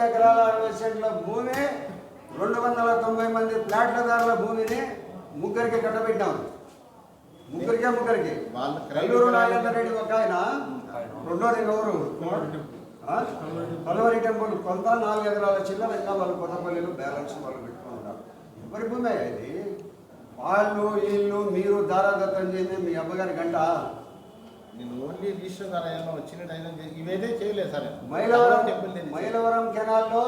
ఎకరాల అరవై సెంట్ల భూమి రెండు వందల తొంభై మంది ప్లాట్లదారుల భూమిని ముగ్గురికి కట్టబెట్టాం. ముగ్గురికే ముగ్గురికి. కల్లూరు నాగేంద్ర రెడ్డి ఒక ఆయన. రెండోది ఎవరు ఆ? కలవరి టెంపుల్ కొంత నాలుగు ఎకరాల చిల్లర ఇంకా వాళ్ళు కొత్తపల్లిలో బ్యాలెన్స్ వాళ్ళు పెట్టుకుని ఉన్నారు. ఎవరి భూమి అయ్యా ఇది? వాళ్ళు వీళ్ళు మీరు దారాదత్తం చేసి మీ అమ్మగారి గంట. నేను ఓన్లీ రిజిస్టర్ ద్వారా ఏమైనా వచ్చిన టైం ఇవైతే చేయలేదు సార్. మైలవరం మైలవరం కెనాల్లో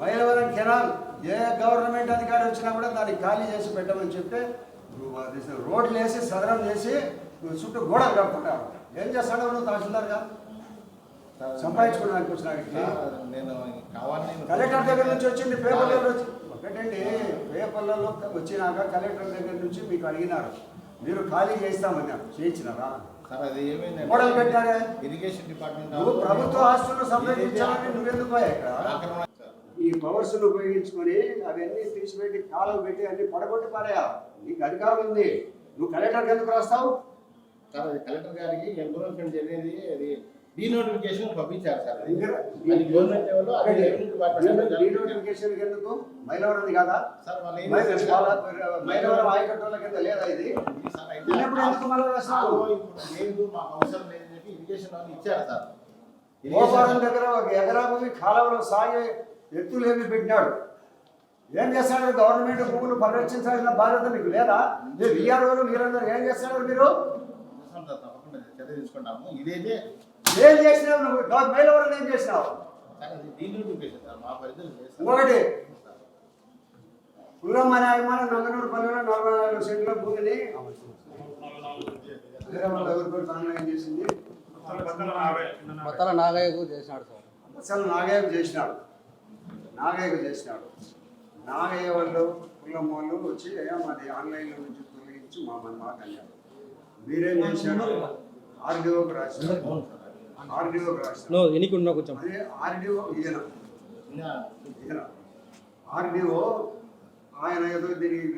మైలవరం కెనాల్ ఏ గవర్నమెంట్ అధికారి వచ్చినా కూడా దాన్ని ఖాళీ చేసి పెట్టమని చెప్తే రోడ్లు వేసి సదరం చేసి చుట్టూ గోడలు కడుతుంటావు ఏం చేస్తాడు నువ్వు తహసీల్దార్గా? సార్, సంపాదించుకోవడానికి వచ్చినాడికి సార్, నేను కావాలని కలెక్టర్ దగ్గర నుంచి వచ్చింది పేపర్లలో వచ్చి ఒకటండి పేపర్లలో వచ్చినాక కలెక్టర్ దగ్గర నుంచి మీకు అడిగినారు. మీరు ఖాళీ చేస్తామన్నారు. చేయించినారా? సార్ అది గోడలు ఏమైందంటే పెట్టారే. ఇరిగేషన్ డిపార్ట్మెంట్ నువ్వు ప్రభుత్వ ఆస్తులను సంరక్షించాలని నువ్వెందుకు ఆక్రమణ. ఈ పవర్స్ ఉపయోగించుకొని అవన్నీ తీసిపెట్టి కాలం పెట్టి అన్ని పడగొట్టి పారేయా? నీకు అధికారం ఉంది. నువ్వు కలెక్టర్కి ఎందుకు రాస్తావు? సార్ అది కలెక్టర్ గారికి ఎంక్రోచ్మెంట్ జరిగేది అది డీనోటిఫికేషన్ పంపించారు సార్. అది గవర్నమెంట్ లెవెల్లో డీనోటిఫికేషన్ ఎందుకు? మైలవరం కాదా. సార్ మైలవరం ఆయకట్టుల కింద లేదా ఇది? లేదు మాకు అవసరం లేదని చెప్పి ఇరిగేషన్ వాళ్ళు ఇచ్చారు సార్. దగ్గర ఒక ఎకరా భూమి కాలువలో సాగే ఎత్తులేమి పెట్టినాడు. ఏం చేస్తాడు గవర్నమెంట్ భూములు పరిరక్షించాల్సిన బాధ్యత మీకు లేదా? మీరు విఆర్ఓలు మీరందరూ ఏం చేస్తాడు మీరు? తీసుకుంటాము. ఇదైతే ఏం చేసినావు నువ్వు? గవ- మైలవరం ఏం చేసినావు. ఇంకొకటి. కులం అనే అభిమానం నంగనూరు పల్లెలో నలభై నాలుగు సెంట్ల భూమిని చేసింది. నాగయ్యకు చేసినాడు సార్. అసలు నాగయ్యకు చేసినాడు. నాగయ్యకు చేసినాడు. నాగయ్య వాళ్ళు కులం వాళ్ళు వచ్చి "అయ్యా, మాది ఆన్లైన్లో నుంచి తొలగించి మా మన మాట అన్నారు మీరేం చేశారు? ఆర్డీఓకి రాశారు. నో ఎన్నికున్నా కొంచెం. అదే ఆర్డీఓ ఆయన ఏదో దీనికి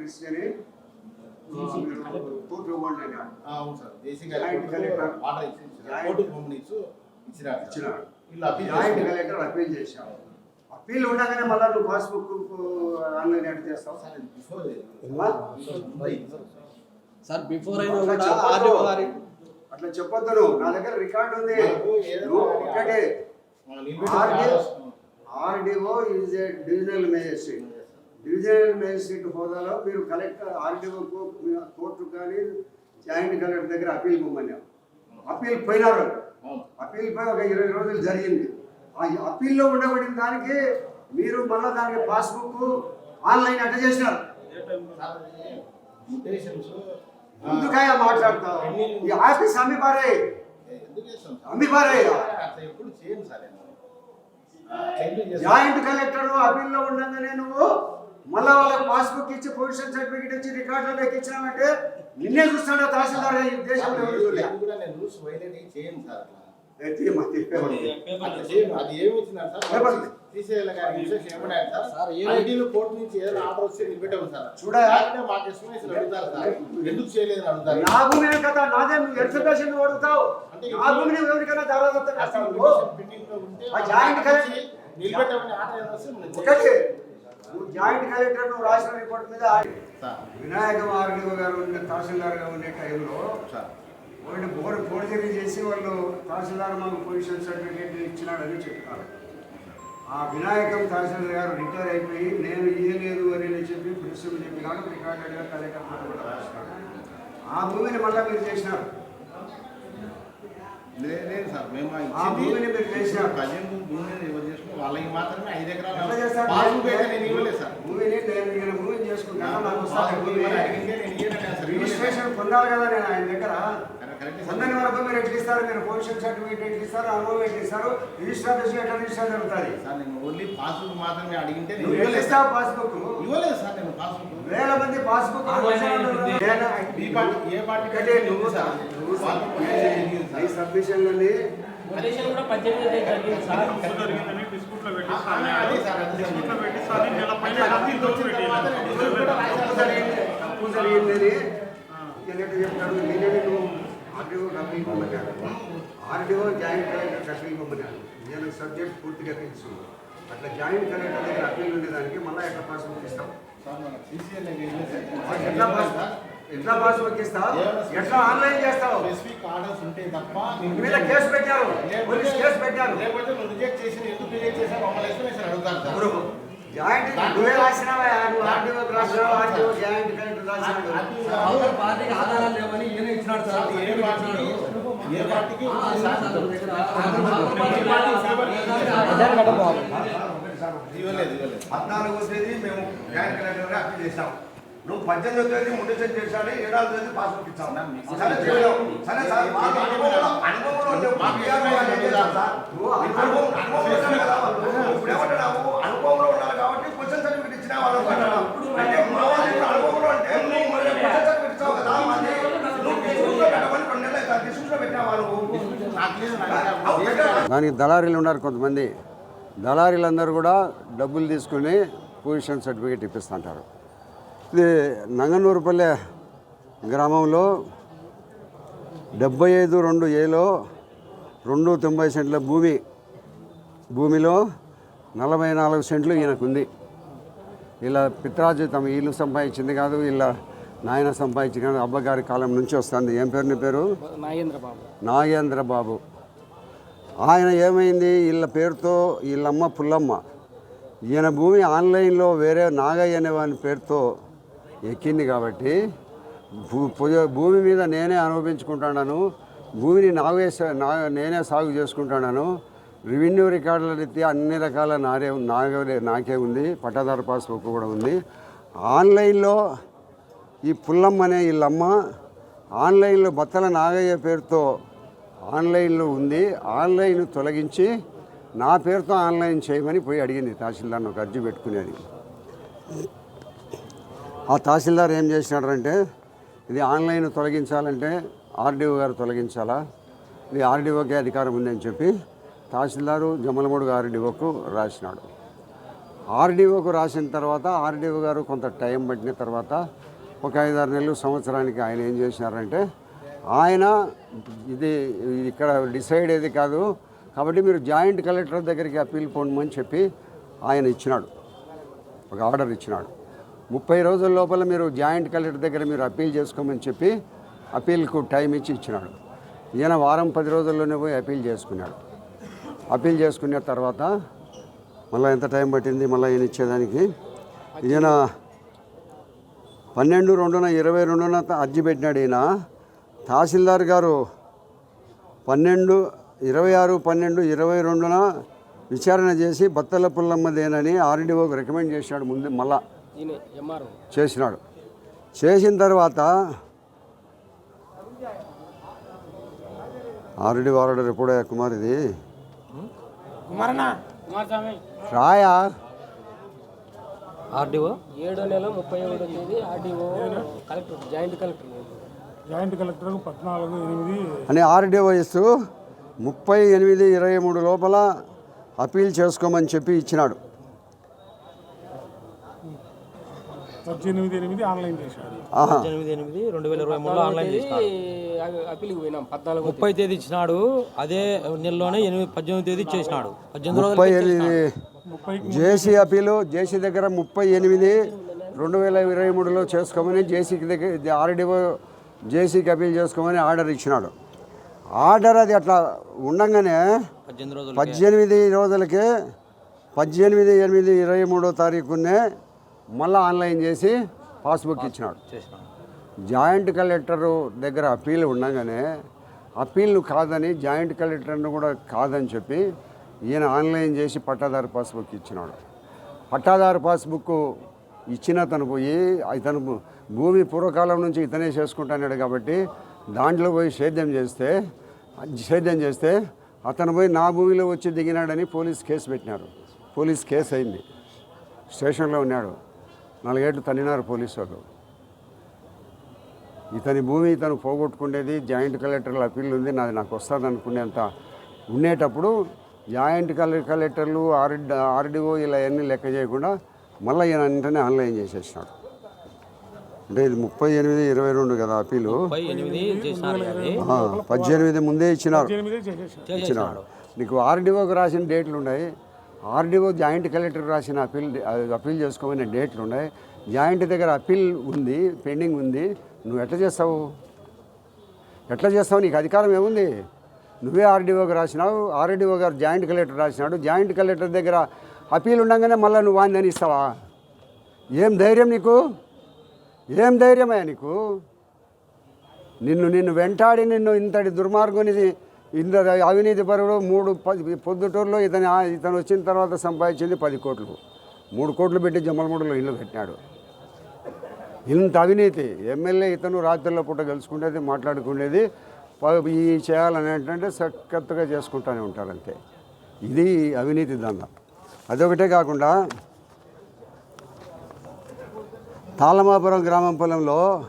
కోర్టు ఇవ్వండి ఆ, అవును సార్. జేసీ కలెక్టర్. ఆర్డర్ ఇచ్చి. ఇచ్చినాడు జాయింట్. కలెక్టర్ అప్పీల్ ఉండగానే మళ్ళీ నువ్వు పాస్బుక్ ఆన్లైన్ యాడ్ చేస్తావు? Sir before sir. బిఫోర్ అయినా కూడా చెప్పొద్దు. ఆర్డీఓ గారి అట్లా చెప్పొద్దు నువ్వు నా దగ్గర రికార్డు ఉంది. Orders. RDO is a divisional magistrate. Divisional magistrate. హోదాలో మీరు కలెక్టర్ ఆర్డీఓకు కోర్టు కానీ జాయింట్ కలెక్టర్ దగ్గర అప్పీల్ పొమ్మన్నాం. అప్పీల్ పోయినారు. అప్పీల్ పోయి ఒక ఇరవై రోజులు జరిగింది. ఆ అప్పీల్లో ఉండబడిన దానికి మీరు మళ్ళీ దానికి పాస్బుక్ ఆన్లైన్ అట్ట చేసినారు. ఎందుకయ్యా మాట్లాడతావు ఈ ఆఫీస్ అమ్మి పారే? అమ్మి చేస్తాను. జాయింట్ కలెక్టర్ అప్పీల్లో ఉండగానే నువ్వు మళ్ళా వాళ్ళకి పాస్బుక్ ఇచ్చి పొజిషన్ సర్టిఫికేట్ ఇచ్చి రికార్డులో ఎక్కించినామంటే నిన్నే చూస్తాడు తహసీల్దార్ ఈ దేశంలో రూల్స్ వైలేట్ చేయను సార్. అది ఏమి సార్ చెప్పండి. శ్రీశైలం గారి సార్ సార్, ఏమి- ఐటీలో కోర్టు నుంచి ఏదైనా ఆర్డర్ వస్తే నిలబెట్టవు సార్. చూడా. లేకపోతే మాకు ఎస్టిమేషన్ అడుగుతారు సార్. ఎందుకు చేయలేదని అడుగుతారు? నా భూమి కదా నాదే నువ్వు ఎక్స్పెక్టేషన్ అడుగుతావు. అంటే నా భూమిని ఎవరికైనా దారాదత్తం చేస్తావు నువ్వు పెండింగ్లో ఉంటే ఆ జాయింట్ నిలబెట్టమని ఆర్డర్ వస్తే. నువ్వు జాయింట్ కలెక్టర్ నువ్వు రాసిన రిపోర్ట్ మీద వినాయక ఆర్డీఓ గారు ఉండే తహసీల్దార్గా ఉండే టైంలో సార్. ఒకటి బోర్డు ఫోర్జరీ చేసి వాళ్ళు తహసీల్దార్ మాకు పొజిషన్ సర్టిఫికేట్ ఇచ్చినాడని చెప్తున్నారు ఆ వినాయకం తహసీల్దార్ గారు రిటైర్ అయిపోయి నేను ఇయ్యలేదు అని చెప్పి ప్రిన్సిపల్ కలెక్టర్ ఫోటో కూడా రాసినాడు ఆ భూమిని మళ్ళీ మీరు చేసినారు లేదు సార్ మేము ఆ భూమిని మీరు చేసినారు. ప్రజెంట్ భూమిని ఎవరు చేసుకుని వాళ్ళకి మాత్రమే ఐదు ఎట్లా ఎకరాలు చేస్తారు? పాస్బుక్ అయితే నేను ఇవ్వలేదు సార్ భూమిని నేను భూమిని చేసుకుంటాను నాకు. రిజిస్ట్రేషన్ పొందాలి కదా నేను ఆయన దగ్గర పొందని వరకు మీరు ఎట్లా ఇస్తారు? మీరు పొజిషన్ సర్టిఫికేట్ ఎట్లా ఇస్తారు? అనుభవం ఎట్లా ఇస్తారు? రిజిస్టర్ చేసి ఎట్లా రిజిస్టర్ జరుగుతుంది? సార్ నేను ఓన్లీ పాస్బుక్ మాత్రమే అడిగింటే ఇవ్వలేదు. ఇస్తావు సార్. పాస్బుక్? ఇవ్వలేదు సార్ నేను పాస్బుక్. వేల మంది పాస్బుక్ ఈ పార్టీ ఏ పార్టీ నువ్వు సార్ నువ్వు వాళ్ళు పొజిషన్ జరిగింది నీ సార్. సబ్మిషన్లని కొటేషన్ కూడా పద్దెనిమిది జరిగింది సార్. సార్, నెల పైన జరిగిందని చెప్తాడు నేనే నువ్వు ఆర్డీఓ కపిల్ పొమ్మన్నాడు ఆర్డీఓ జాయింట్ కలెక్టర్ కపిల్ పొమ్మన్నాడు నేను సబ్జెక్ట్ పూర్తిగా తెలుసు అట్లా జాయింట్ కలెక్టర్ దగ్గర అప్పీల్ ఉండేదానికి మళ్ళీ ఎట్లా వెళ్ళి సార్. ఎట్లా పాస్ ఎట్లా పాస్బుక్ ఇస్తావు ఎట్లా ఆన్లైన్ చేస్తావు? ఆర్డర్స్ ఉంటే తప్ప మీద కేసు పెట్టారు. పోలీస్ కేసు పెట్టారు. లేకపోతే రిజెక్ట్ చేసి ఎందుకు రిజెక్ట్ చేసా మమ్మల్ని ఎస్టిమేషన్ అడుగుతారు? జాయింట్ నువ్వే రాసినావా నువ్వు ఆర్టీఓకి రాసినావా? ఆర్టీఓ జాయింట్ కలెక్టర్ రాసినాడు అవతల పార్టీకి ఆధారాలు లేవని ఈయన ఇచ్చినాడు సార్. ఏ పార్టీకి? ఏ పార్టీకి? ఆ, ఉంది ఉంది సార్? సార్ మన దగ్గర. అవతల పార్టీ ఇవ్వలేదు ఇవ్వలేదు పద్నాలుగో తేదీ మేము జాయింట్ కలెక్టర్ అప్పీల్ చేసాం నువ్వు పద్దెనిమిదో తేదీ ముడిషన్ చేశాడు ఏడాది తేదీ పాస్బుక్ ఇచ్చావు సరే చేయలేవు. సరే సార్ మాకు అనుభవంలో అనుభవంలో ఉండే మాకు బీఆర్ వాళ్ళు ఏం చేశారు సార్? నువ్వు అనుభవం అనుభవంలో ఉన్నారు కదా వాళ్ళు. ఇప్పుడు ఏమంటున్నావు అనుభవంలో ఉన్నారు కాబట్టి క్వశ్చన్ సర్టిఫికేట్ ఇచ్చిన వాళ్ళు అంటున్నావు. అంటే మా వాళ్ళు ఇప్పుడు అనుభవంలో అంటే నువ్వు మరి క్వశ్చన్ సర్టిఫికేట్ ఇచ్చావు కదా మరి నువ్వు డిస్కూట్లో పెట్టమని రెండు నెలలు అవుతుంది. డిస్కూట్లో పెట్టినావా నువ్వు నాకు లేదు నాకు అవు పెట్టావా? దానికి దళారీలు ఉన్నారు కొంతమంది దళారీలందరూ కూడా డబ్బులు తీసుకుని పొజిషన్ సర్టిఫికేట్ ఇప్పిస్తుంటారు ఇది నంగనూరుపల్లె గ్రామంలో డెబ్బై ఐదు రెండు ఏలో రెండు తొంభై సెంట్ల భూమి భూమిలో నలభై నాలుగు సెంట్లు ఈయనకుంది. ఇలా పిత్రాజు తమ ఇల్లు సంపాదించింది కాదు ఇలా నాయన సంపాదించింది కాదు అబ్బగారి కాలం నుంచి వస్తుంది. ఏం పేరు నీ పేరు? నాగేంద్ర బాబు నాగేంద్ర బాబు ఆయన ఏమైంది? వీళ్ళ పేరుతో వీళ్ళమ్మ పుల్లమ్మ. ఈయన భూమి ఆన్లైన్లో వేరే నాగయ్య అనే వాని పేరుతో ఎక్కింది కాబట్టి భూమి మీద నేనే అనుభవించుకుంటాను భూమిని నాగే నా నేనే సాగు చేసుకుంటాను రెవెన్యూ రికార్డుల రీత్యా అన్ని రకాల నారే నాగే నాకే ఉంది. పట్టాదారు పాస్బుక్ కూడా ఉంది. ఆన్లైన్లో ఈ పుల్లమ్మ అనే వీళ్ళమ్మ ఆన్లైన్లో బత్తల నాగయ్య పేరుతో ఆన్లైన్లో ఉంది. ఆన్లైన్ తొలగించి నా పేరుతో ఆన్లైన్ చేయమని పోయి అడిగింది తహసీల్దార్ని ఒక అర్జీ పెట్టుకునేది. ఆ తహసీల్దార్ ఏం చేసినాడంటే ఇది ఆన్లైన్ తొలగించాలంటే ఆర్డీఓ గారు తొలగించాలా? ఇది ఆర్డీఓకే అధికారం ఉందని చెప్పి తహసీల్దారు జమలమూడు ఆర్డీఓకు రాసినాడు. ఆర్డీఓకు రాసిన తర్వాత ఆర్డీఓ గారు కొంత టైం పట్టిన తర్వాత ఒక ఐదారు నెలలు సంవత్సరానికి ఆయన ఏం చేసినారంటే ఆయన ఇది ఇక్కడ డిసైడ్ ఏది కాదు కాబట్టి మీరు జాయింట్ కలెక్టర్ దగ్గరికి అప్పీల్ పొందమని చెప్పి ఆయన ఇచ్చినాడు. ఒక ఆర్డర్ ఇచ్చినాడు. ముప్పై రోజుల లోపల మీరు జాయింట్ కలెక్టర్ దగ్గర మీరు అప్పీల్ చేసుకోమని చెప్పి అప్పీల్కు టైం ఇచ్చి ఇచ్చినాడు. ఈయన వారం పది రోజుల్లోనే పోయి అప్పీల్ చేసుకున్నాడు. అప్పీల్ చేసుకున్న తర్వాత మళ్ళీ ఎంత టైం పట్టింది మళ్ళీ ఈయన ఇచ్చేదానికి? ఈయన పన్నెండు రెండున ఇరవై రెండున అర్జీ పెట్టినాడు ఈయన. తహసీల్దార్ గారు పన్నెండు ఇరవై ఆరు పన్నెండు ఇరవై రెండున విచారణ చేసి బత్తల పుల్లమ్మదేనని ఆర్డీఓకి రికమెండ్ చేసినాడు ముందు మళ్ళా. చేసినాడు. చేసిన తర్వాత ఆర్డీ ఆర్డర్ ఎప్పుడే కుమార్ ఇది రాయా? ఆర్డీఓ? ఏడో నెల ముప్పై ఒకటో తేదీ RDO collector joint collector joint collector పద్నాలుగు ఎనిమిది. అని ఆర్డీఓ ఇస్తూ ముప్పై ఎనిమిది ఇరవై మూడు లోపల అప్పీల్ చేసుకోమని చెప్పి ఇచ్చినాడు. పద్దెనిమిది ఎనిమిది ఆన్లైన్ చేశాడు ఆహా. ఎనిమిది రెండు వేల ఇరవై మూడులో ఆన్లైన్ చేసినాడు అప్పీల్కి పోయినాం పద్నాలుగు ముప్పై తేదీ ఇచ్చినాడు అదే నెలలోనే ఎనిమిది పద్దెనిమిది తేదీ చేసినాడు పద్దెనిమిది ముప్పై ఎనిమిది జేసీ అప్పీలు జేసీ దగ్గర ముప్పై ఎనిమిది రెండు వేల ఇరవై మూడులో చేసుకోమని జేసీకి దగ్గర ఆర్డీఓ జేసీకి అప్పీల్ చేసుకోమని ఆర్డర్ ఇచ్చినాడు. ఆర్డర్ అది అట్లా ఉండంగానే పద్దెనిమిది రోజులు పద్దెనిమిది రోజులకే పద్దెనిమిది ఎనిమిది ఇరవై మూడో తారీఖునే మళ్ళీ ఆన్లైన్ చేసి పాస్బుక్ ఇచ్చినాడు. జాయింట్ కలెక్టర్ దగ్గర అప్పీల్ ఉండగానే అప్పీల్ను కాదని జాయింట్ కలెక్టర్ను కూడా కాదని చెప్పి ఈయన ఆన్లైన్ చేసి పట్టాదారు పాస్బుక్ ఇచ్చినాడు. పట్టాదారు పాస్బుక్ ఇచ్చిన తను పోయి ఇతను భూమి పూర్వకాలం నుంచి ఇతనే చేసుకుంటున్నాడు కాబట్టి దాంట్లో పోయి సేద్యం చేస్తే సేద్యం చేస్తే అతను పోయి నా భూమిలో వచ్చి దిగినాడని పోలీస్ కేసు పెట్టినారు. పోలీస్ కేసు అయింది. స్టేషన్లో ఉన్నాడు. నాలుగేళ్ళు తన్నినారు పోలీసు వాళ్ళు. ఇతని భూమి ఇతను పోగొట్టుకునేది జాయింట్ కలెక్టర్ల అప్పీల్ ఉంది నాది నాకు వస్తుంది అనుకునేంత ఉండేటప్పుడు జాయింట్ కలె కలెక్టర్లు ఆర్ ఆర్డీఓ ఇలా అన్నీ లెక్క చేయకుండా మళ్ళీ ఈయన వెంటనే ఆన్లైన్ చేసేసినాడు. అంటే ఇది ముప్పై ఎనిమిది ఇరవై రెండు కదా అప్పీలు పద్దెనిమిది ముందే ఇచ్చినారు. ఇచ్చినాడు. నీకు ఆర్డీఓకి రాసిన డేట్లు ఉన్నాయి. ఆర్డీఓ జాయింట్ కలెక్టర్ రాసిన అప్పీల్ అప్పీల్ చేసుకోమనే డేట్లు ఉన్నాయి. జాయింట్ దగ్గర అప్పీల్ ఉంది పెండింగ్ ఉంది. నువ్వు ఎట్లా చేస్తావు? ఎట్లా చేస్తావు? నీకు అధికారం ఏముంది? నువ్వే ఆర్డీఓకి రాసినావు ఆర్డీఓ గారు జాయింట్ కలెక్టర్ రాసినాడు. జాయింట్ కలెక్టర్ దగ్గర అప్పీల్ ఉండగానే మళ్ళీ నువ్వు వాందని ఇస్తావా ఏం ధైర్యం నీకు? ఏం ధైర్యమయ్యా నీకు? నిన్ను నిన్ను వెంటాడి నిన్ను ఇంతటి దుర్మార్గుని ఇంత అవినీతి పరుడు మూడు పది పొద్దుటూరులో ఇతని ఇతను వచ్చిన తర్వాత సంపాదించింది పది కోట్లు. మూడు కోట్లు పెట్టి జమ్మలమూడలో ఇల్లు కట్టినాడు. ఇంత అవినీతి. ఎమ్మెల్యే ఇతను రాత్రిలో పూట గెలుచుకునేది మాట్లాడుకునేది ప- ఈ చేయాలని ఏంటంటే సఖత్తుగా చేసుకుంటూనే ఉంటారంతే. ఇది అవినీతి దంద అదొకటే కాకుండా తాళమాపురం గ్రామం పొలంలో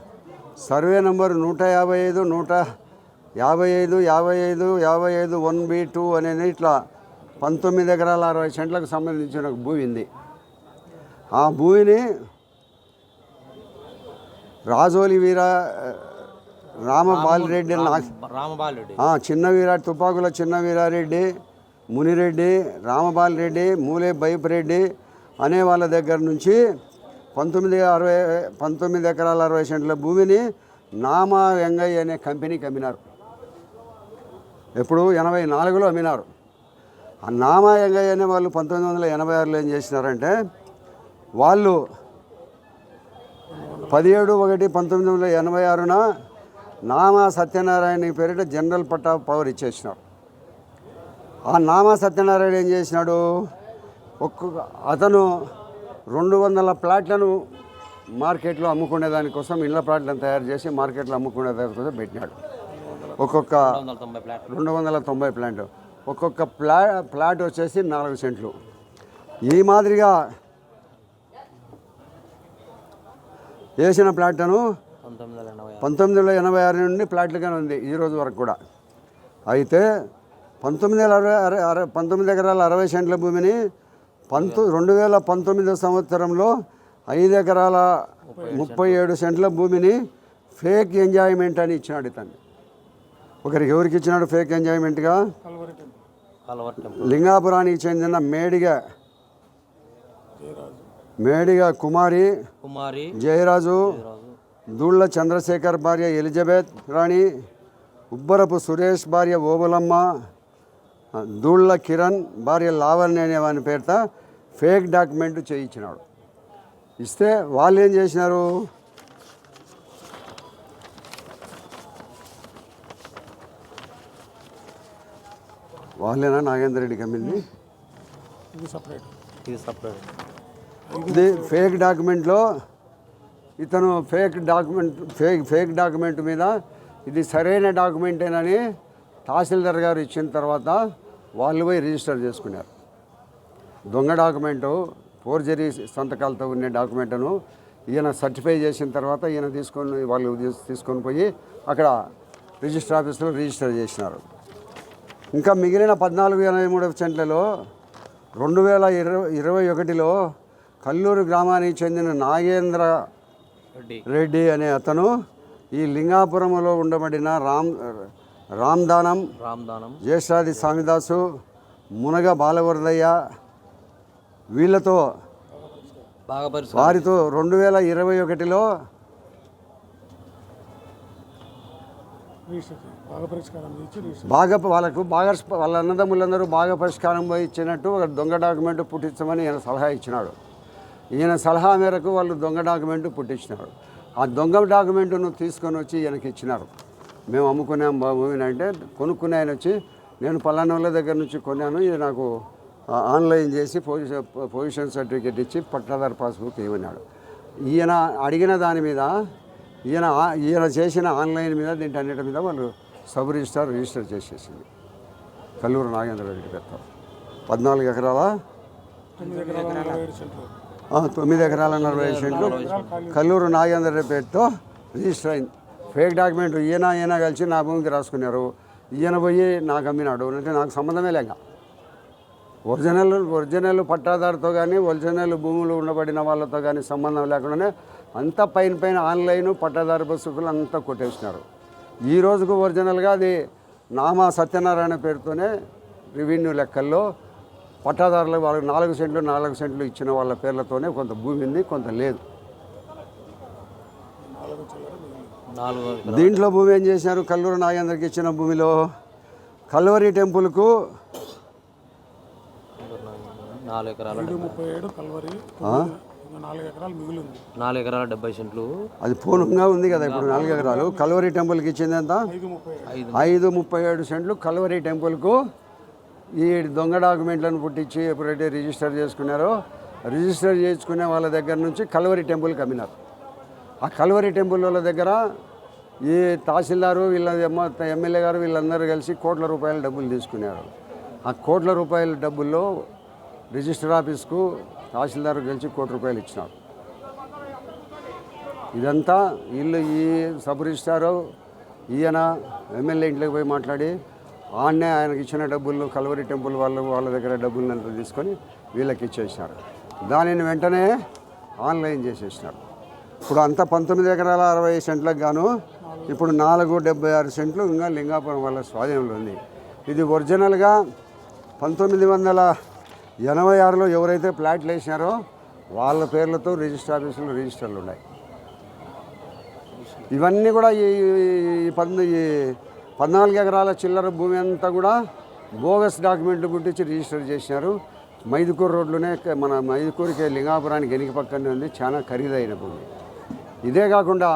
సర్వే నంబర్ నూట యాభై ఐదు నూట యాభై ఐదు యాభై ఐదు యాభై ఐదు వన్ బి టూ అనేది ఇట్లా పంతొమ్మిది ఎకరాల అరవై సెంట్లకు సంబంధించిన ఒక భూమి ఉంది. ఆ భూమిని రాజోలి వీర రామబాలిరెడ్డి ఆ, చిన్న వీరారెడ్డి తుపాకుల చిన్న వీరారెడ్డి మునిరెడ్డి రామబాలిరెడ్డి మూలే బైపురెడ్డి అనే వాళ్ళ దగ్గర నుంచి పంతొమ్మిది అరవై పంతొమ్మిది ఎకరాల అరవై సెంట్ల భూమిని నామా వెంగయ్య అనే కంపెనీకి అమ్మినారు. ఎప్పుడు ఎనభై నాలుగులో అమ్మినారు. ఆ నామాయంగయ్య అనే వాళ్ళు పంతొమ్మిది వందల ఎనభై ఆరులో ఏం చేసినారంటే వాళ్ళు పదిహేడు ఒకటి పంతొమ్మిది వందల ఎనభై ఆరున నామా సత్యనారాయణ పేరిట జనరల్ పట్టా పవర్ ఇచ్చేసినారు. ఆ నామా సత్యనారాయణ ఏం చేసినాడు? ఒక్కొక్క అతను రెండు వందల ప్లాట్లను మార్కెట్లో అమ్ముకునే దానికోసం ఇళ్ళ ప్లాట్లను తయారు చేసి మార్కెట్లో అమ్ముకునే దానికోసం పెట్టినాడు. ఒక్కొక్క రెండు వందల తొంభై ప్లాంట్ ఒక్కొక్క ప్లా ప్లాట్ వచ్చేసి నాలుగు సెంట్లు. ఈ మాదిరిగా వేసిన ప్లాట్ను పంతొమ్మిది వందల ఎనభై ఆరు నుండి ప్లాట్లుగానే ఉంది ఈ రోజు వరకు కూడా. అయితే పంతొమ్మిది వేల అరవై అర అర- పంతొమ్మిది ఎకరాల అరవై సెంట్ల భూమిని పంతొ రెండు వేల పంతొమ్మిదో సంవత్సరంలో ఐదు ఎకరాల ముప్పై ఏడు సెంట్ల భూమిని ఫేక్ ఎంజాయ్మెంట్ అని ఇచ్చినాడు ఇతను. ఒకరికి ఎవరికి ఇచ్చినాడు ఫేక్ ఎంజాయ్మెంట్గా లింగాపురానికి చెందిన మేడిగ. మేడిగ కుమారి. కుమారి. జయరాజు. రాజు దూళ్ళ చంద్రశేఖర్ భార్య ఎలిజబెత్ రాణి. ఉబ్బరపు సురేష్ భార్య ఓబులమ్మ. దూళ్ళ కిరణ్ భార్య లావణ్య అనే వాని పేరుత ఫేక్ డాక్యుమెంట్ చేయించినాడు. ఇస్తే వాళ్ళు ఏం చేసినారు? వాళ్ళేనా నాగేంద్ర రెడ్డి కమ్మింది ఇది సపరేట్. ఇది సపరేట్. ఇది ఫేక్ డాక్యుమెంట్లో ఇతను fake document fake fake document మీద ఇది సరైన డాక్యుమెంటేనని తహసీల్దార్ గారు ఇచ్చిన తర్వాత వాళ్ళు పోయి రిజిస్టర్ చేసుకున్నారు. దొంగ డాక్యుమెంటు ఫోర్జరీ సంతకాలతో ఉన్న డాక్యుమెంట్ను ఈయన సర్టిఫై చేసిన తర్వాత ఈయన తీసుకొని వాళ్ళు తీస్- తీసుకొని పోయి అక్కడ రిజిస్టర్ ఆఫీస్లో రిజిస్టర్ చేసినారు. ఇంకా మిగిలిన పద్నాలుగు ఎనభై మూడు సెంట్లలో రెండు వేల ఇరవై ఇరవై ఒకటిలో కల్లూరు గ్రామానికి చెందిన నాగేంద్ర రెడ్డి. రెడ్డి అనే అతను ఈ లింగాపురంలో ఉండబడిన రామ్ రామ్దానం రామదానం. జ్యేష్ఠాది స్వామిదాసు మునగ బాలవరదయ్య వీళ్ళతో వారితో రెండు వేల ఇరవై ఒకటిలో. బాగా వాళ్ళకు బాగా వాళ్ళ అన్నదమ్ములందరూ బాగా పరిష్కారం పోయి ఇచ్చినట్టు ఒక దొంగ డాక్యుమెంట్ పుట్టించమని ఈయన సలహా ఇచ్చినాడు. ఈయన సలహా మేరకు వాళ్ళు దొంగ డాక్యుమెంట్ పుట్టించినారు. ఆ దొంగ డాక్యుమెంట్ను తీసుకొని వచ్చి ఈయనకి ఇచ్చినారు. మేము అమ్ముకున్నాం భూమిని అంటే కొనుక్కునే ఆయన వచ్చి నేను పలానా వాళ్ళ దగ్గర నుంచి కొన్నాను ఇది నాకు ఆన్లైన్ చేసి పొజిషన్ పొజిషన్ సర్టిఫికేట్ ఇచ్చి పట్టాదారు పాస్బుక్ ఇవ్వన్నాడు ఈయన అడిగిన దాని మీద ఈయన ఈయన చేసిన ఆన్లైన్ మీద దీంటి అన్నిటి మీద వాళ్ళు సబ్ రిజిస్టార్ రిజిస్టర్ చేసేసింది. కల్లూరు నాగేంద్ర రెడ్డి పద్నాలుగు ఎకరాల? తొమ్మిది ఎకరాల నలభై ఐదు సెంట్లు. కల్లూరు నాగేంద్ర రెడ్డి పేరుతో రిజిస్టర్ అయింది. ఫేక్ డాక్యుమెంట్ ఈయన ఈయన కలిసి నా భూమికి రాసుకున్నారు. ఈయన పోయి నాకు అమ్మినాడు. అంటే నాకు సంబంధమే లేక. ఒరిజినల్ ఒరిజినల్ పట్టాదారుతో కానీ ఒరిజినల్ భూములు ఉండబడిన వాళ్ళతో కానీ సంబంధం లేకుండానే అంతా పైన పైన ఆన్లైన్ పట్టాదారు పుస్తకాలు అంతా కొట్టేసినారు. ఈ రోజుకు ఒరిజినల్గా అది నామా సత్యనారాయణ పేరుతోనే రెవెన్యూ లెక్కల్లో పట్టాదారులు వాళ్ళకి నాలుగు సెంట్లు నాలుగు సెంట్లు ఇచ్చిన వాళ్ళ పేర్లతోనే కొంత భూమి ఉంది కొంత లేదు. దీంట్లో భూమి ఏం చేశారు కల్లూరు నాగేంద్రకి ఇచ్చిన భూమిలో కల్వరి టెంపుల్కు నాలుగు ఎకరాల నాలుగు ఎకరాలు మిగిలింది. నాలుగు ఎకరాల డెబ్బై సెంట్లు. అది పూర్ణంగా ఉంది కదా ఇప్పుడు నాలుగు ఎకరాలు. కల్వరి టెంపుల్కి ఇచ్చింది ఎంత? ఐదు ముప్పై ఏడు సెంట్లు కల్వరి టెంపుల్కు ఈ దొంగ డాక్యుమెంట్లను పుట్టించి ఎప్పుడైతే రిజిస్టర్ చేసుకున్నారో రిజిస్టర్ చేసుకునే వాళ్ళ దగ్గర నుంచి కల్వరి టెంపుల్కి అమ్మినారు. ఆ కల్వరి టెంపుల్ వాళ్ళ దగ్గర ఈ తహసీల్దారు వీళ్ళ ఎమ్మ- ఎమ్మెల్యే గారు వీళ్ళందరూ కలిసి కోట్ల రూపాయల డబ్బులు తీసుకున్నారు. ఆ కోట్ల రూపాయల డబ్బుల్లో రిజిస్టర్ ఆఫీస్కు తహసీల్దార్ గెలిచి కోటి రూపాయలు ఇచ్చినారు. ఇదంతా వీళ్ళు ఈ సబ్ రిజిస్టారు ఈయన ఎమ్మెల్యే ఇంట్లోకి పోయి మాట్లాడి ఆడనే ఆయనకి ఇచ్చిన డబ్బులు కల్వరి టెంపుల్ వాళ్ళు వాళ్ళ దగ్గర డబ్బులు అంతా తీసుకొని వీళ్ళకి ఇచ్చేసినారు. దానిని వెంటనే ఆన్లైన్ చేసేసినారు. ఇప్పుడు అంతా పంతొమ్మిది ఎకరాల అరవై సెంట్లకు గాను ఇప్పుడు నాలుగు డెబ్బై ఆరు సెంట్లు ఇంకా లింగాపురం వాళ్ళ స్వాధీనంలో ఉంది. ఇది ఒరిజినల్గా పంతొమ్మిది వందల ఎనభై ఆరులో ఎవరైతే ప్లాట్లు వేసినారో వాళ్ళ పేర్లతో రిజిస్టర్ ఆఫీసులో రిజిస్టర్లు ఉన్నాయి. ఇవన్నీ కూడా ఈ పంది ఈ పద్నాలుగు ఎకరాల చిల్లర భూమి అంతా కూడా బోగస్ డాక్యుమెంట్లు పుట్టించి రిజిస్టర్ చేసినారు. మైదుకూరు రోడ్లోనే మన మైదుకూరుకి లింగాపురానికి వెనుక పక్కనే ఉంది. చాలా ఖరీదైన భూమి. ఇదే కాకుండా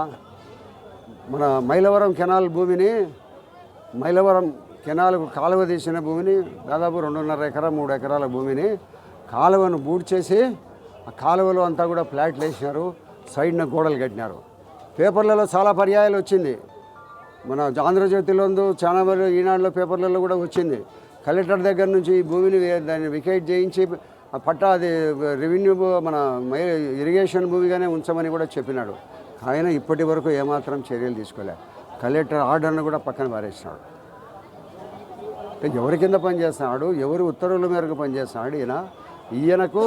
మన మైలవరం కెనాల్ భూమిని మైలవరం కెనాలకు కాలువ తీసిన భూమిని దాదాపు రెండున్నర ఎకరా మూడు ఎకరాల భూమిని కాలువను బూడ్చేసి ఆ కాలువలో అంతా కూడా ఫ్లాట్లు వేసినారు సైడ్న గోడలు కట్టినారు. పేపర్లలో చాలా పర్యాయాలు వచ్చింది. మన ఆంధ్రజ్యోతిలో చాలా మంది ఈనాడులో పేపర్లలో కూడా వచ్చింది. కలెక్టర్ దగ్గర నుంచి ఈ భూమిని దాన్ని వికెట్ చేయించి ఆ పట్టా అది రెవెన్యూ మన ఇరిగేషన్ భూమిగానే ఉంచమని కూడా చెప్పినాడు. ఆయన ఇప్పటి వరకు ఏమాత్రం చర్యలు తీసుకోలే. కలెక్టర్ ఆర్డర్ను కూడా పక్కన పారేసినాడు. అంటే ఎవరి కింద పనిచేస్తున్నాడు? ఎవరి ఉత్తర్వుల మేరకు పనిచేస్తున్నాడు? ఈయన ఈయనకు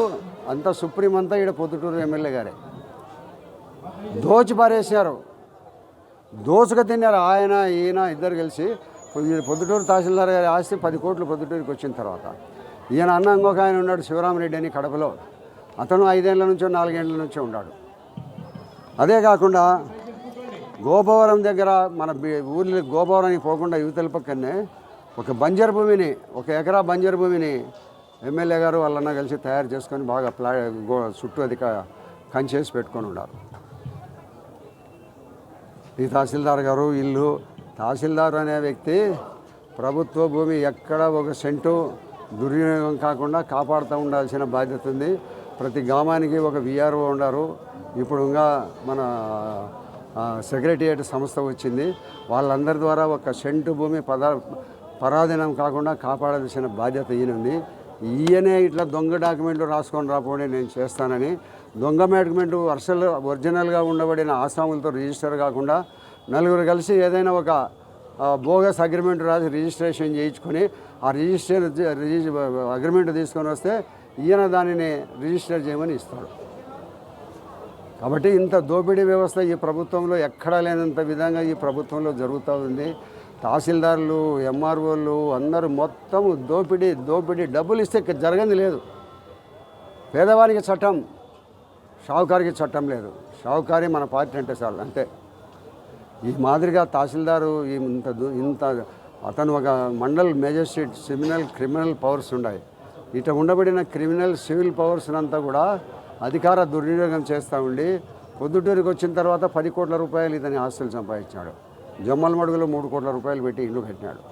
అంత సుప్రీం అంతా ఈడ పొద్దుటూరు ఎమ్మెల్యే గారే. దోచి పారేశారు. దోసుకు తిన్నారు ఆయన ఈయన ఇద్దరు కలిసి. పొద్దుటూరు తహసీల్దార్ గారి ఆస్తి పది కోట్లు పొద్దుటూరుకి వచ్చిన తర్వాత. ఈయన అన్న ఇంకొక ఆయన ఉన్నాడు శివరామరెడ్డి అని కడపలో. అతను ఐదేళ్ళ నుంచో నాలుగేళ్ళ నుంచో ఉన్నాడు అదే కాకుండా గోపవరం దగ్గర మన ఊర్లో గోపవరానికి పోకుండా యువతల పక్కనే ఒక బంజర్ భూమిని ఒక ఎకరా బంజర్ భూమిని ఎమ్మెల్యే గారు వాళ్ళన్నా కలిసి తయారు చేసుకొని బాగా ప్లా గో చుట్టూ అది కంచేసి పెట్టుకొని ఉన్నారు. ఈ తహసీల్దార్ గారు ఇల్లు తహసీల్దార్ అనే వ్యక్తి ప్రభుత్వ భూమి ఎక్కడ ఒక సెంటు దుర్వినియోగం కాకుండా కాపాడుతూ ఉండాల్సిన బాధ్యత ఉంది. ప్రతి గ్రామానికి ఒక విఆర్ఓ ఉన్నారు ఇప్పుడు ఇంకా మన ఆ, సెక్రటేరియట్ సంస్థ వచ్చింది. వాళ్ళందరి ద్వారా ఒక సెంటు భూమి పద పరాధీనం కాకుండా కాపాడాల్సిన బాధ్యత ఈయనుంది. ఈయనే ఇట్లా దొంగ డాక్యుమెంట్లు రాసుకొని రాకపోతే నేను చేస్తానని దొంగ డాక్యుమెంట్ అసలు ఒరిజినల్గా ఉండబడిన ఆసాములతో రిజిస్టర్ కాకుండా నలుగురు కలిసి ఏదైనా ఒక బోగస్ అగ్రిమెంట్ రాసి రిజిస్ట్రేషన్ చేయించుకొని ఆ రిజిస్టర్ రిజిస్ అగ్రిమెంట్ తీసుకొని వస్తే ఈయన దానిని రిజిస్టర్ చేయమని ఇస్తాడు. కాబట్టి ఇంత దోపిడీ వ్యవస్థ ఈ ప్రభుత్వంలో ఎక్కడా లేనంత విధంగా ఈ ప్రభుత్వంలో జరుగుతూ ఉంది. తహసీల్దార్లు ఎంఆర్ఓలు అందరూ మొత్తం దోపిడీ దోపిడీ డబ్బులు ఇస్తే జరగని లేదు. పేదవానికి చట్టం షావుకారికి చట్టం లేదు. షావుకారి మన పార్టీ అంటే చాలు అంతే. ఈ మాదిరిగా తహసీల్దారు ఇంత ఇంత అతను ఒక మండల్ మేజిస్ట్రేట్ సిమినల్ క్రిమినల్ పవర్స్ ఉన్నాయి ఇట ఉండబడిన క్రిమినల్ సివిల్ పవర్స్ అంతా కూడా అధికార దుర్వినియోగం చేస్తూ ఉండి పొద్దుటూరికి వచ్చిన తర్వాత పది కోట్ల రూపాయలు ఇతని ఆస్తులు సంపాదించాడు. జమ్మల మడుగులో మూడు కోట్ల రూపాయలు పెట్టి ఇల్లు కట్టినాడు.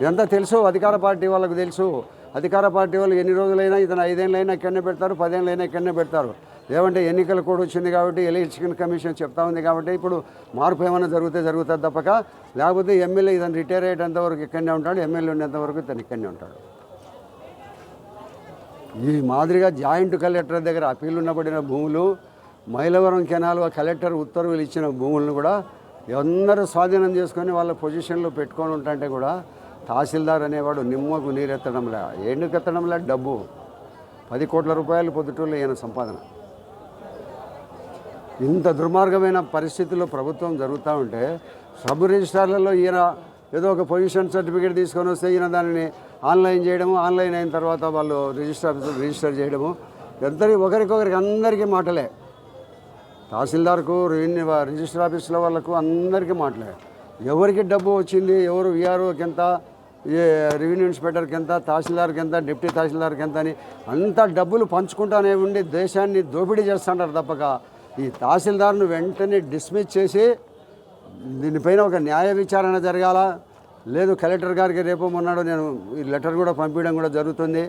ఇదంతా తెలుసు? అధికార పార్టీ వాళ్ళకు తెలుసు. అధికార పార్టీ వాళ్ళు ఎన్ని రోజులైనా ఇతను ఐదేళ్ళైనా ఎక్కడనే పెడతారు పదేళ్ళైనా ఇక్కడనే పెడతారు. ఏమంటే ఎన్నికల కూడా వచ్చింది కాబట్టి ఎలక్షన్ కమిషన్ చెప్తా ఉంది కాబట్టి ఇప్పుడు మార్పు ఏమైనా జరిగితే జరుగుతుంది తప్పక. లేకపోతే ఎమ్మెల్యే ఇతను రిటైర్ అయ్యేటంత వరకు ఇక్కడనే ఉంటాడు ఎమ్మెల్యే ఉండేంత వరకు ఇతను ఇక్కడనే ఉంటాడు. ఈ మాదిరిగా జాయింట్ కలెక్టర్ దగ్గర అప్పీలు ఉన్నబడిన భూములు మైలవరం కెనాల్ కలెక్టర్ ఉత్తర్వులు ఇచ్చిన భూములను కూడా అందరూ స్వాధీనం చేసుకొని వాళ్ళ పొజిషన్లో పెట్టుకొని ఉంటుంటే కూడా తహసీల్దార్ అనేవాడు నిమ్మకు నీరెత్తడంలా ఎండుకెత్తడంలే డబ్బు. పది కోట్ల రూపాయలు పొద్దుటూళ్ళు ఈయన సంపాదన. ఇంత దుర్మార్గమైన పరిస్థితుల్లో ప్రభుత్వం జరుగుతూ ఉంటే సబ్ రిజిస్ట్రార్లలో ఈయన ఏదో ఒక పొజిషన్ సర్టిఫికేట్ తీసుకొని వస్తే ఈయన దానిని ఆన్లైన్ చేయడము ఆన్లైన్ అయిన తర్వాత వాళ్ళు రిజిస్టర్ రిజిస్టర్ చేయడము. ఇద్దరి ఒకరికొకరికి అందరికీ మాటలే. తహసీల్దార్కు రెవెన్యూ రిజిస్టర్ ఆఫీసుల వాళ్ళకు అందరికీ మాట్లాడారు ఎవరికి డబ్బు వచ్చింది ఎవరు విఆర్ఓకి ఎంత ఏ రెవెన్యూ ఇన్స్పెక్టర్కి ఎంత తహసీల్దార్కి ఎంత డిప్యూటీ తహసీల్దార్కి ఎంత అని అంత డబ్బులు పంచుకుంటానే ఉండి దేశాన్ని దోపిడీ చేస్తుంటారు తప్పక. ఈ తహసీల్దార్ను వెంటనే డిస్మిస్ చేసి దీనిపైన ఒక న్యాయ విచారణ జరగాల. లేదు కలెక్టర్ గారికి రేపు మొన్నాడు నేను ఈ లెటర్ కూడా పంపించడం కూడా జరుగుతుంది.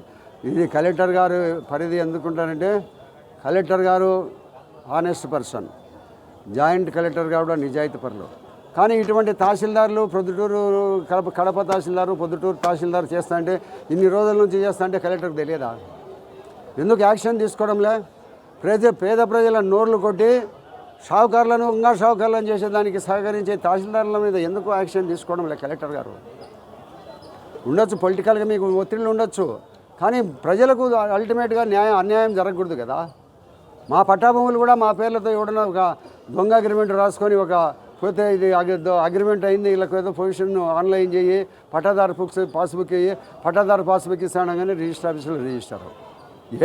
ఇది కలెక్టర్ గారు పరిధి ఎందుకుంటారంటే కలెక్టర్ గారు ఆనెస్ట్ పర్సన్ జాయింట్ కలెక్టర్ గారు కూడా నిజాయితీ పనులు కానీ ఇటువంటి తహసీల్దార్లు ప్రొద్దుటూరు కడప కడప తహసీల్దారు పొద్దుటూరు తహసీల్దారు చేస్తా అంటే ఇన్ని రోజుల నుంచి చేస్తా అంటే కలెక్టర్కి తెలియదా? ఎందుకు యాక్షన్ తీసుకోవడంలే? ప్రజ పేద ప్రజల నోర్లు కొట్టి షావుకారులను ఇంకా షావుకారులను చేసేదానికి సహకరించే తహసీల్దార్ల మీద ఎందుకు యాక్షన్ తీసుకోవడం లే కలెక్టర్ గారు? ఉండొచ్చు పొలిటికల్గా మీకు ఒత్తిళ్ళు ఉండొచ్చు కానీ ప్రజలకు అల్టిమేట్గా న్యాయం అన్యాయం జరగకూడదు కదా? మా పట్టాభూములు కూడా మా పేర్లతో ఇవ్వడం ఒక దొంగ అగ్రిమెంట్ రాసుకొని ఒక పోతే ఇది అగ్రిమెంట్ అయింది వీళ్ళకి ఏదో పొజిషన్ ఆన్లైన్ చేయి పట్టాదారు బుక్స్ పాస్బుక్ ఇయ్యి పట్టాదారు పాస్బుక్ ఇస్తానగానే రిజిస్టర్ ఆఫీసులో రిజిస్టర్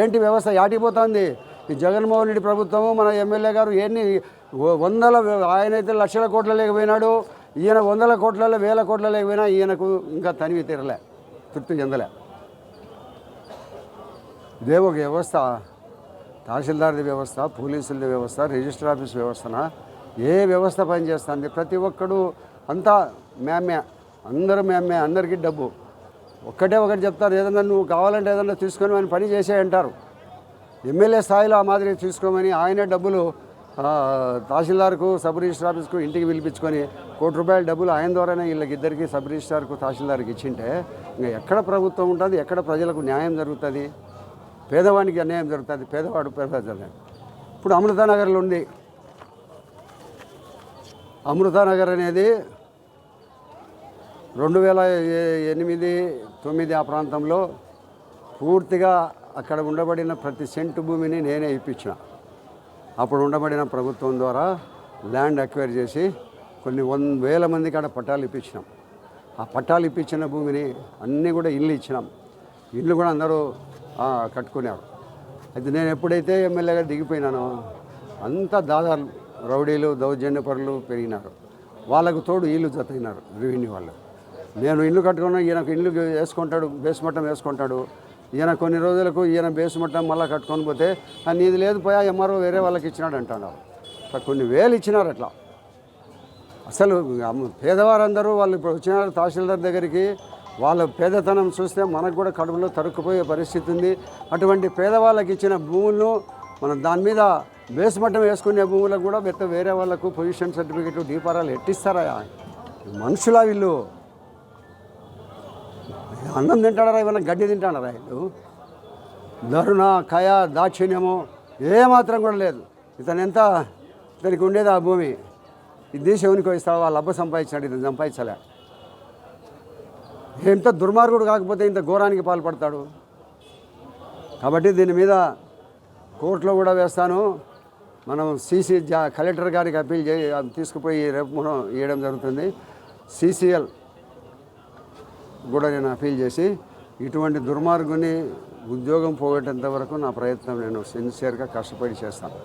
ఏంటి వ్యవస్థ? యాటిపోతుంది ఈ జగన్మోహన్ రెడ్డి ప్రభుత్వము మన ఎమ్మెల్యే గారు ఎన్ని వందల ఆయన అయితే లక్షల కోట్ల లేకపోయినాడు ఈయన వందల కోట్లలో వేల కోట్ల లేకపోయినా ఈయనకు ఇంకా తనివి తీరలే తృప్తి చెందలే. ఇదే ఒక వ్యవస్థ. తహసీల్దార్ది వ్యవస్థ పోలీసుల వ్యవస్థ రిజిస్టర్ ఆఫీస్ వ్యవస్థన ఏ వ్యవస్థ పనిచేస్తుంది? ప్రతి ఒక్కడు అంతా మేమే అందరూ మేమే అందరికీ డబ్బు. ఒక్కటే ఒకటి చెప్తారు ఏదన్నా నువ్వు కావాలంటే ఏదన్నా తీసుకొని అని పని చేసే అంటారు. ఎమ్మెల్యే స్థాయిలో ఆ మాదిరి తీసుకోమని ఆయనే డబ్బులు తహసీల్దార్కు సబ్ రిజిస్టర్ ఆఫీస్కు ఇంటికి పిలిపించుకొని కోటి రూపాయల డబ్బులు ఆయన ద్వారానే వీళ్ళకిద్దరికి సబ్ రిజిస్టార్కు తహసీల్దార్కి ఇచ్చింటే ఇంకా ఎక్కడ ప్రభుత్వం ఉంటుంది ఎక్కడ ప్రజలకు న్యాయం జరుగుతుంది? పేదవానికి అన్యాయం జరుగుతుంది పేదవాడు పేదవాడు ఇప్పుడు అమృతానగర్లో ఉంది. అమృతానగర్ అనేది రెండు వేల ఎనిమిది తొమ్మిది ఆ ప్రాంతంలో పూర్తిగా అక్కడ ఉండబడిన ప్రతి సెంటు భూమిని నేనే ఇప్పించిన. అప్పుడు ఉండబడిన ప్రభుత్వం ద్వారా ల్యాండ్ అక్వైర్ చేసి కొన్ని వన్ వేల మంది కాడ పట్టాలు ఇప్పించినాం. ఆ పట్టాలు ఇప్పించిన భూమిని అన్నీ కూడా ఇల్లు ఇచ్చినాం. ఇల్లు కూడా అందరూ కట్టుకున్నారు అయితే నేను ఎప్పుడైతే ఎమ్మెల్యేగా దిగిపోయినానో అంతా దాదాలు రౌడీలు దౌర్జన్యపరులు పెరిగినారు. వాళ్ళకు తోడు ఇల్లు జతయినారు గృహిణి వాళ్ళు. నేను ఇల్లు కట్టుకున్నా ఈయనకు ఇల్లు వేసుకుంటాడు బేస్మట్టం వేసుకుంటాడు. ఈయన కొన్ని రోజులకు ఈయన బేస్మట్టం మళ్ళీ కట్టుకొని పోతే నీది లేదు పోయా ఎంఆర్ఓ వేరే వాళ్ళకి ఇచ్చినాడు అంటున్నారు. కొన్ని వేలు ఇచ్చినారు అట్లా. అసలు పేదవారందరూ వాళ్ళు ఇప్పుడు వచ్చినారు తహసీల్దార్ దగ్గరికి వాళ్ళ పేదతనం చూస్తే మనకు కూడా కడుపులో తరుక్కుపోయే పరిస్థితి ఉంది. అటువంటి పేదవాళ్ళకి ఇచ్చిన భూములను మనం దాని మీద బేస్మట్టం వేసుకునే భూములకు కూడా పెద్ద వేరే వాళ్ళకు పొజిషన్ సర్టిఫికెట్లు దీపారాలు ఎట్టిస్తారా? మనుషులా వీళ్ళు. అన్నం తింటాడరా? ఏమైనా గడ్డి తింటాడరా వీళ్ళు? దరుణ కయ దాక్షిణ్యము ఏమాత్రం కూడా లేదు. ఇతను ఎంత? ఇతనికి ఉండేది ఆ భూమి. ఇది దేశంకి ఇస్తావా? వాళ్ళు అబ్బ సంపాదించాడు ఇతను సంపాదించలే. ఎంత దుర్మార్గుడు కాకపోతే ఇంత ఘోరానికి పాల్పడతాడు. కాబట్టి దీని మీద కోర్టులో కూడా వేస్తాను. మనం సీసీ జా కలెక్టర్ గారికి అప్పీల్ చేయి తీసుకుపోయి రేపు మనం ఇవ్వడం జరుగుతుంది. సీసీఎల్ కూడా నేను అప్పీల్ చేసి ఇటువంటి దుర్మార్గుని ఉద్యోగం పోగొట్టేంత వరకు నా ప్రయత్నం నేను సిన్సియర్గా కష్టపడి చేస్తాను.